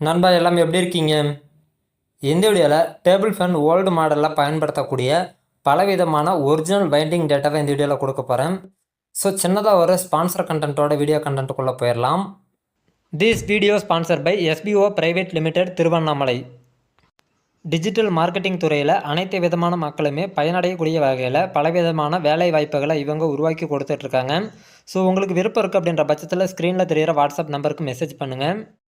நண்பா எல்லாம் எப்படி இருக்கீங்க? இந்த வீடியோவில் டேபிள் ஃபேன் ஓல்டு மாடலில் பயன்படுத்தக்கூடிய பலவிதமான ஒரிஜினல் பைண்டிங் டேட்டாவை இந்த வீடியோவில் கொடுக்க போகிறேன் ஸோ சின்னதாக ஒரு ஸ்பான்சர் கண்டென்ட்டோட வீடியோ கண்டென்ட்டுக்குள்ளே போயிடலாம். This video sponsor by SPO private limited Tiruvannamalai digital marketing துறையில் அனைத்து விதமான மக்களுமே பயனடையக்கூடிய வகையில் பலவிதமான வேலை வாய்ப்புகளை இவங்க உருவாக்கி கொடுத்துட்ருக்காங்க ஸோ உங்களுக்கு விருப்பம் இருக்குது அப்படின்ற பட்சத்தில் ஸ்க்ரீனில் தெரியிற வாட்ஸ்அப் நம்பருக்கு மெசேஜ் பண்ணுங்கள்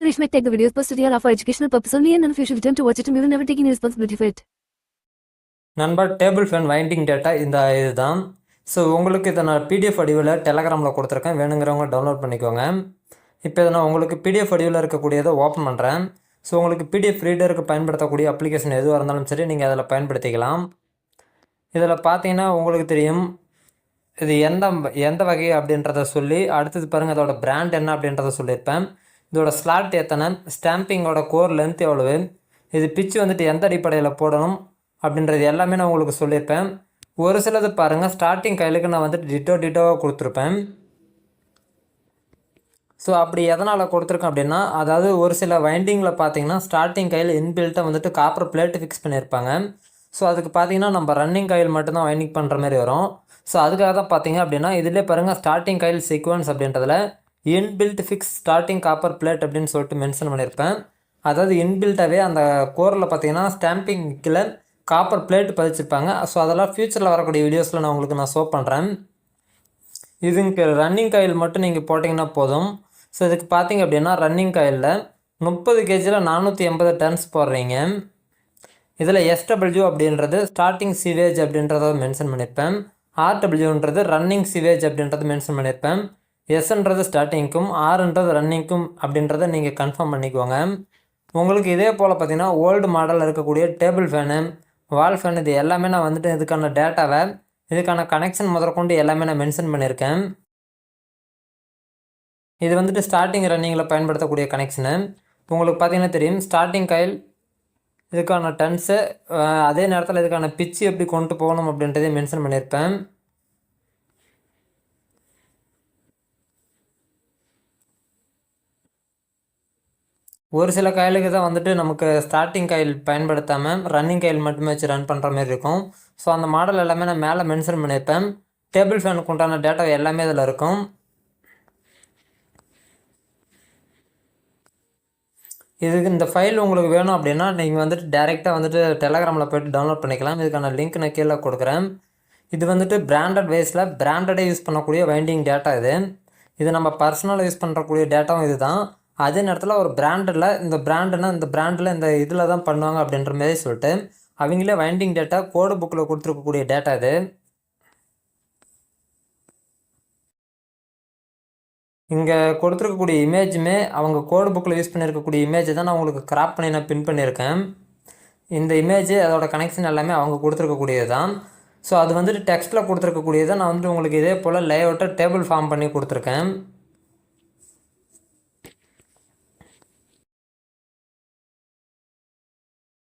Rich might take the videos posted here are for educational purpose only and if you should attempt to watch it and we will never take any responsibility for it. நண்பர் table fan winding data இந்த இதுதான். So உங்களுக்கு இதை நான் PDF வடிவில் டெலகிராமில் கொடுத்துருக்கேன். வேணுங்கிறவங்க டவுன்லோட் பண்ணிக்கோங்க. இப்போ இதை நான் உங்களுக்கு பிடிஎஃப் வடிவில் இருக்கக்கூடியதை ஓப்பன் பண்ணுறேன் ஸோ உங்களுக்கு பிடிஎஃப் ரீடருக்கு பயன்படுத்தக்கூடிய அப்ளிகேஷன் எதுவாக இருந்தாலும் சரி நீங்கள் அதில் பயன்படுத்திக்கலாம். இதில் பார்த்தீங்கன்னா உங்களுக்கு தெரியும் இது எந்த எந்த வகை அப்படின்றத சொல்லி அடுத்தது பாருங்கள் அதோட பிராண்ட் என்ன அப்படின்றத சொல்லியிருப்பேன். இதோட ஸ்லாட் எத்தனை? ஸ்டாம்பிங்கோட கோர் லென்த் எவ்வளவு? இது பிச்சு வந்துட்டு எந்த அடிப்படையில் போடணும்? அப்படின்றது எல்லாமே நான் உங்களுக்கு சொல்லியிருப்பேன். ஒரு சிலது பாருங்கள் ஸ்டார்டிங் கையிலுக்கு நான் வந்துட்டு டிட்டோ டிட்டோவாக கொடுத்துருப்பேன். ஸோ அப்படி எதனால் கொடுத்துருக்கேன் அப்படின்னா அதாவது ஒரு சில வைண்டிங்கில் பார்த்தீங்கன்னா ஸ்டார்டிங் கையில் இன்பில்ட்டாக வந்துட்டு காப்பர் பிளேட்டு ஃபிக்ஸ் பண்ணியிருப்பாங்க. ஸோ அதுக்கு பார்த்தீங்கன்னா நம்ம ரன்னிங் கையில் மட்டும்தான் வைண்டிங் பண்ணுற மாதிரி வரும். ஸோ அதுக்காக தான் பார்த்தீங்க அப்படின்னா இதிலே பாருங்கள் ஸ்டார்டிங் கையில் sequence அப்படின்றதில் inbuilt fix starting copper plate அப்படின்னு சொல்லிட்டு மென்ஷன் பண்ணியிருப்பேன். அதாவது இன்பில்ட்டாகவே அந்த கோரில் பார்த்தீங்கன்னா ஸ்டாம்பிங் கீழே காப்பர் பிளேட் பதிச்சிருப்பாங்க. ஸோ அதெல்லாம் ஃப்யூச்சரில் வரக்கூடிய வீடியோஸில் நான் உங்களுக்கு நான் ஷோ பண்ணுறேன் இதுக்கு ரன்னிங் காயில் மட்டும் நீங்கள் போட்டிங்கன்னா போதும். ஸோ இதுக்கு பார்த்தீங்க அப்படின்னா ரன்னிங் காயிலில் முப்பது கேஜியில் நானூற்றி எண்பது டன்ஸ் போடுறீங்க. இதில் எஸ்டபிள்யூ அப்படின்றது ஸ்டார்டிங் சிவேஜ் அப்படின்றத மென்ஷன் பண்ணியிருப்பேன். ஆர்டபிள்யூன்றது ரன்னிங் சிவேஜ் அப்படின்றத மென்ஷன் பண்ணியிருப்பேன். எஸ்ன்றது ஸ்டார்டிங்க்கும் ஆறுன்றது ரன்னிங்க்கும் அப்படின்றத நீங்கள் கன்ஃபார்ம் பண்ணிக்கோங்க. உங்களுக்கு இதே போல் பார்த்தீங்கன்னா ஓல்டு மாடலில் இருக்கக்கூடிய டேபிள் ஃபேனு வால் ஃபேன் இது எல்லாமே நான் வந்துட்டு இதுக்கான டேட்டாவை இதுக்கான கனெக்ஷன் முதற்கொண்டு எல்லாமே நான் மென்ஷன் பண்ணியிருக்கேன். இது வந்துட்டு ஸ்டார்டிங் ரன்னிங்கில் பயன்படுத்தக்கூடிய கனெக்ஷனு உங்களுக்கு பார்த்தீங்கன்னா தெரியும் ஸ்டார்டிங் கைல் இதுக்கான டன்ஸு அதே நேரத்தில் இதுக்கான பிச்சு எப்படி கொண்டு போகணும் அப்படின்றதையும் மென்ஷன் பண்ணியிருப்பேன். ஒரு சில காயிலுக்கு தான் வந்துட்டு நமக்கு ஸ்டார்டிங் காயில் பயன்படுத்தாமல் ரன்னிங் காயில் மட்டுமே வச்சு ரன் பண்ணுற மாதிரி இருக்கும். ஸோ அந்த மாடல் எல்லாமே நான் மேலே மென்ஷன் பண்ணியிருப்பேன். டேபிள் ஃபேனுக்கு உண்டான டேட்டா எல்லாமே இதில் இருக்கும். இதுக்கு இந்த ஃபைல் உங்களுக்கு வேணும் அப்படின்னா நீங்கள் வந்துட்டு டேரெக்டாக வந்துட்டு டெலகிராமில் போய்ட்டு டவுன்லோட் பண்ணிக்கலாம். இதுக்கான லிங்க் நான் கீழே கொடுக்குறேன். இது வந்துட்டு பிராண்டட் வைஸில் பிராண்டடே யூஸ் பண்ணக்கூடிய வைண்டிங் டேட்டா இது. இது நம்ம பர்சனலாக யூஸ் பண்ணுறக்கூடிய டேட்டாவும் இது தான் அதே நேரத்தில் ஒரு பிராண்டில் இந்த பிராண்டுனா இந்த பிராண்டில் இந்த இதில் தான் பண்ணுவாங்க அப்படின்ற மாதிரி சொல்லிட்டு அவங்களே வைண்டிங் டேட்டா கோடு புக்கில் கொடுத்துருக்கக்கூடிய டேட்டா இது. இங்கே கொடுத்துருக்கக்கூடிய இமேஜுமே அவங்க கோடு புக்கில் யூஸ் பண்ணியிருக்கக்கூடிய இமேஜை தான் நான் உங்களுக்கு கிராப் பண்ணி நான் பின் பண்ணியிருக்கேன். இந்த இமேஜ் அதோட கனெக்ஷன் எல்லாமே அவங்க கொடுத்துருக்கக்கூடியது தான். ஸோ அது வந்துட்டு டெக்ஸ்ட்டில் கொடுத்துருக்கக்கூடியதை நான் வந்துட்டு உங்களுக்கு இதே போல் லேஅவுட்டை டேபிள் ஃபார்ம் பண்ணி கொடுத்துருக்கேன்.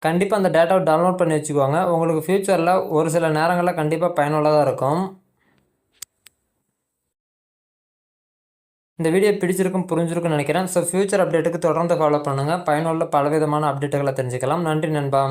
கண்டிப்பாக அந்த டேட்டாவை டவுன்லோட் பண்ணி வச்சுக்கோங்க. உங்களுக்கு ஃப்யூச்சரில் ஒரு சில நேரங்களில் கண்டிப்பாக பயனுள்ளதாக இருக்கும். இந்த வீடியோ பிடிச்சிருக்கும் புரிஞ்சிருக்கும்னு நினைக்கிறேன். ஸோ ஃப்யூச்சர் அப்டேட்டுக்கு தொடர்ந்து ஃபாலோ பண்ணுங்கள் பயனுள்ள பலவிதமான அப்டேட்டுகளை தெரிஞ்சுக்கலாம். நன்றி நண்பா.